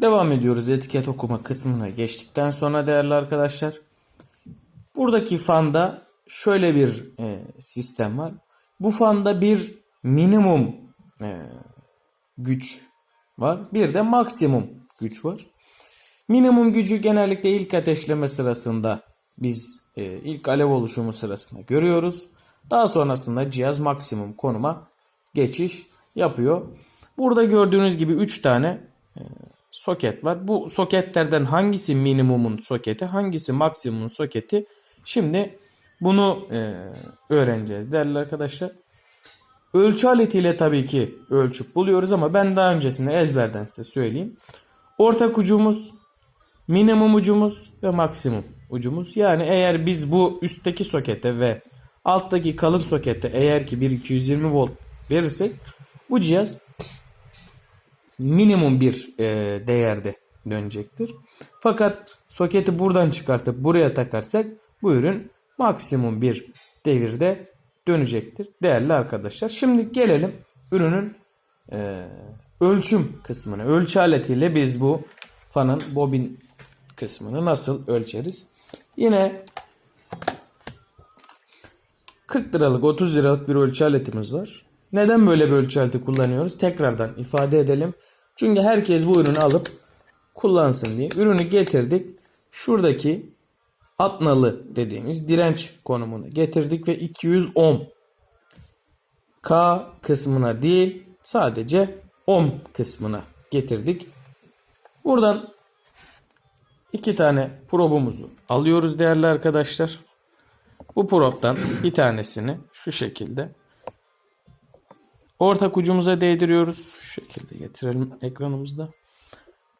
Devam ediyoruz etiket okuma kısmına geçtikten sonra değerli arkadaşlar. Buradaki fanda şöyle bir e, sistem var. Bu fanda bir minimum e, güç var. Bir de maksimum güç var. Minimum gücü genellikle ilk ateşleme sırasında biz e, ilk alev oluşumu sırasında görüyoruz. Daha sonrasında cihaz maksimum konuma geçiş yapıyor. Burada gördüğünüz gibi 3 tane e, soket var. Bu soketlerden hangisi minimumun soketi, hangisi maksimumun soketi? Şimdi bunu e, öğreneceğiz değerli arkadaşlar. Ölçü aletiyle tabii ki ölçüp buluyoruz ama ben daha öncesinde ezberden size söyleyeyim. Ortak ucumuz, minimum ucumuz ve maksimum ucumuz. Yani eğer biz bu üstteki sokete ve alttaki kalın sokete eğer ki bir 220 volt verirsek bu cihaz minimum bir e, değerde dönecektir. Fakat soketi buradan çıkartıp buraya takarsak bu ürün maksimum bir devirde dönecektir değerli arkadaşlar. Şimdi gelelim ürünün e, ölçüm kısmına. Ölçü aletiyle biz bu fanın bobin kısmını nasıl ölçeriz? Yine 40 liralık 30 liralık bir ölçü aletimiz var. Neden böyle bir ölçü kullanıyoruz? Tekrardan ifade edelim. Çünkü herkes bu ürünü alıp kullansın diye. Ürünü getirdik. Şuradaki atnalı dediğimiz direnç konumuna getirdik ve 200 ohm K kısmına değil sadece ohm kısmına getirdik. Buradan iki tane probumuzu alıyoruz değerli arkadaşlar. Bu probdan bir tanesini şu şekilde ortak ucumuza değdiriyoruz. Şu şekilde getirelim ekranımızda.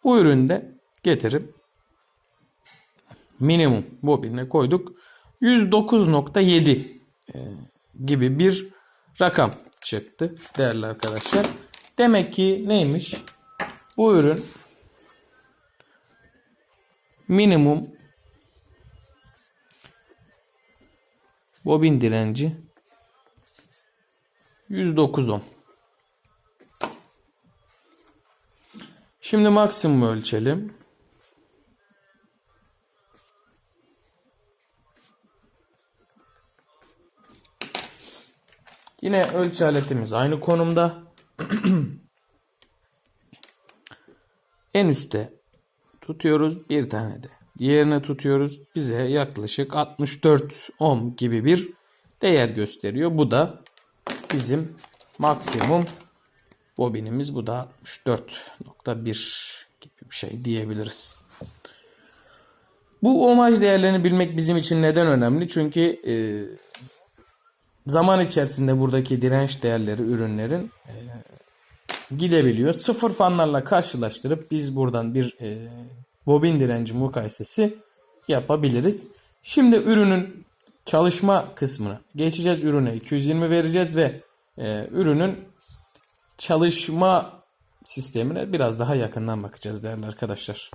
Bu üründe getirip minimum bobinine koyduk. 109.7 e, gibi bir rakam çıktı değerli arkadaşlar. Demek ki neymiş? Bu ürün minimum bobin direnci 109 ohm. Şimdi maksimum ölçelim. Yine ölçü aletimiz aynı konumda. en üstte tutuyoruz bir tane de. Diğerine tutuyoruz. Bize yaklaşık 64 ohm gibi bir değer gösteriyor. Bu da bizim maksimum bobinimiz. Bu da 64.1 gibi bir şey diyebiliriz. Bu ohmaj değerlerini bilmek bizim için neden önemli? Çünkü e, zaman içerisinde buradaki direnç değerleri ürünlerin e, gidebiliyor. Sıfır fanlarla karşılaştırıp biz buradan bir e, bobin direnci mukayesesi yapabiliriz. Şimdi ürünün çalışma kısmına geçeceğiz. Ürüne 220 vereceğiz ve e, ürünün çalışma sistemine biraz daha yakından bakacağız değerli arkadaşlar.